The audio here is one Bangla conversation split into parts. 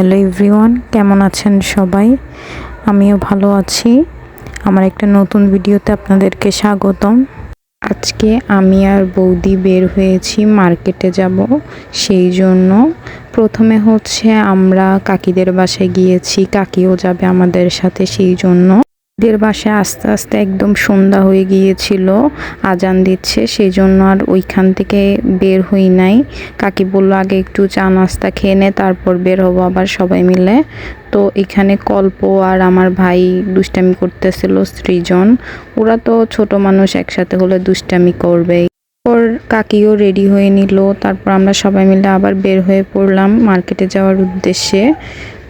হ্যালো এভরিওয়ান কেমন আছেন সবাই? আমিও ভালো আছি। আমার একটা নতুন ভিডিওতে আপনাদেরকে স্বাগতম। আজকে আমি আর বৌদি বের হয়েছি মার্কেটে যাব, সেই জন্য। প্রথমে হচ্ছে আমরা কাকিদের বাসায় গিয়েছি, কাকিও যাবে আমাদের সাথে, সেই জন্য। দের বাসায় আস্তে আস্তে একদম সন্ধ্যা হয়ে গিয়েছিল, আজান দিচ্ছে সেই জন্য আর ওইখান থেকে বের হই নাই। কাকি বলল, আগে একটু চা নাস্তা খেয়ে নে, তারপর বের হব আবার সবাই মিলে। তো এখানে কল্প আর আমার ভাই দুষ্টামি করতেছিল সৃজন ওরা তো ছোট মানুষ, একসাথে হলে দুষ্টামি করবেই। তারপর কাকিও রেডি হয়ে নিল, তারপর আমরা সবাই মিলে আবার বের হয়ে পড়লাম মার্কেটে যাওয়ার উদ্দেশ্যে।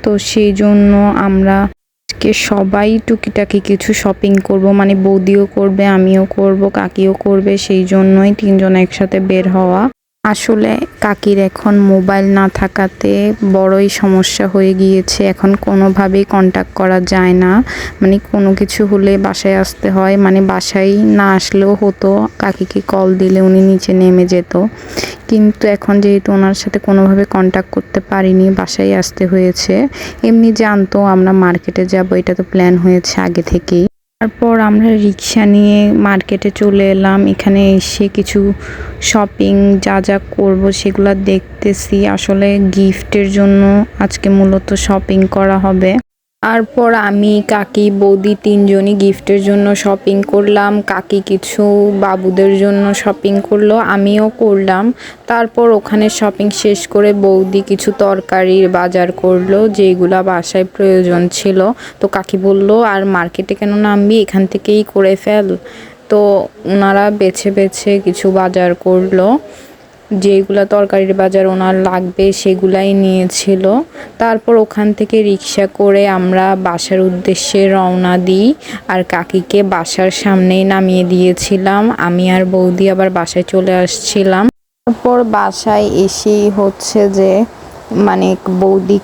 তো সেই জন্য আমরা আজকে সবাই টুকিটাকি কিছু শপিং করব মানে বৌদিও করবে, আমিও করব, কাকিও করবে, সেই জন্যই তিনজন একসাথে বের হওয়া। আসলে কাকির এখন মোবাইল না থাকাতে বড়ই সমস্যা হয়ে গিয়েছে। এখন কোনোভাবেই কন্ট্যাক্ট করা যায় না। মানে কোনো কিছু হলে বাসায় আসতে হয়। মানে বাসায় না আসলেও হতো। কাকিকে কল দিলে উনি নিচে নেমে যেত। কিন্তু এখন যেহেতু ওনার সাথে কোনোভাবে কন্ট্যাক্ট করতে পারিনি, বাসায় আসতে হয়েছে, এমনি জানতো আমরা মার্কেটে যাব, এটা তো প্ল্যান হয়েছে আগে থেকেই। তারপর আমরা রিক্সা নিয়ে মার্কেটে চলে এলাম, এখানে এসে কিছু শপিং যা যা করব সেগুলো দেখতেছি। আসলে গিফটের জন্য আজকে মূলত শপিং করা হবে। তারপর আমি, কাকি, বৌদি তিনজনই গিফটের জন্য শপিং করলাম। কাকি কিছু বাবুদের জন্য শপিং করল, আমিও করলাম। তারপর ওখানে শপিং শেষ করে বৌদি কিছু তরকারির বাজার করল, যেগুলা বাসায় প্রয়োজন ছিল। তো কাকি বলল, আর মার্কেটে কেন নামবি? এখান থেকেই করে ফেল। তো ওনারা বেছে বেছে কিছু বাজার করল। যেগুলো তরকারির বাজার ওনার লাগবে সেগুলাই নিয়েছিল। তারপর ওখান থেকে রিক্সা করে আমরা বাসার উদ্দেশ্যে রওনা দিই আর কাকিকে বাসার সামনেই নামিয়ে দিয়েছিলাম। আমি আর বৌদি আবার বাসায় চলে আসছিলাম। তারপর বাসায় এসেই হচ্ছে যে মানে বৌদি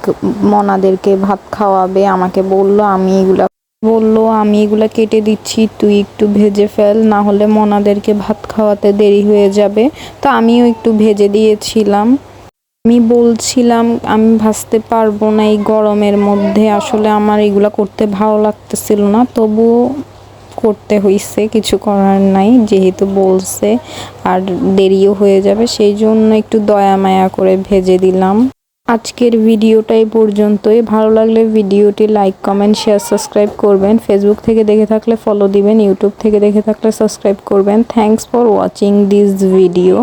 মনাদেরকে ভাত খাওয়াবে, আমাকে বলল আমি এগুলা বলল, আমি এগুলা কেটে দিচ্ছি, তুই একটু ভেজে ফেল না হলে মনাদেরকে ভাত খাওয়াতে দেরি হয়ে যাবে। তো আমিও একটু ভেজে দিয়েছিলাম। আমি বলছিলাম, আমি ভাজতে পারব না এই গরমের মধ্যে, আসলে আমার এগুলা করতে ভালো লাগতেছিল না। তবুও করতে হইছে, কিছু করার নাই, যেহেতু বলছে, আর দেরিও হয়ে যাবে, সেই জন্য একটু দয়া মায়া করে ভেজে দিলাম। আজকের ভিডিওটাই পর্যন্তই। ভালো লাগলে ভিডিওটি লাইক কমেন্ট শেয়ার সাবস্ক্রাইব করবেন। ফেসবুক থেকে দেখে থাকলে ফলো দিবেন ইউটিউব থেকে দেখে থাকলে সাবস্ক্রাইব করবেন। Thanks for watching this video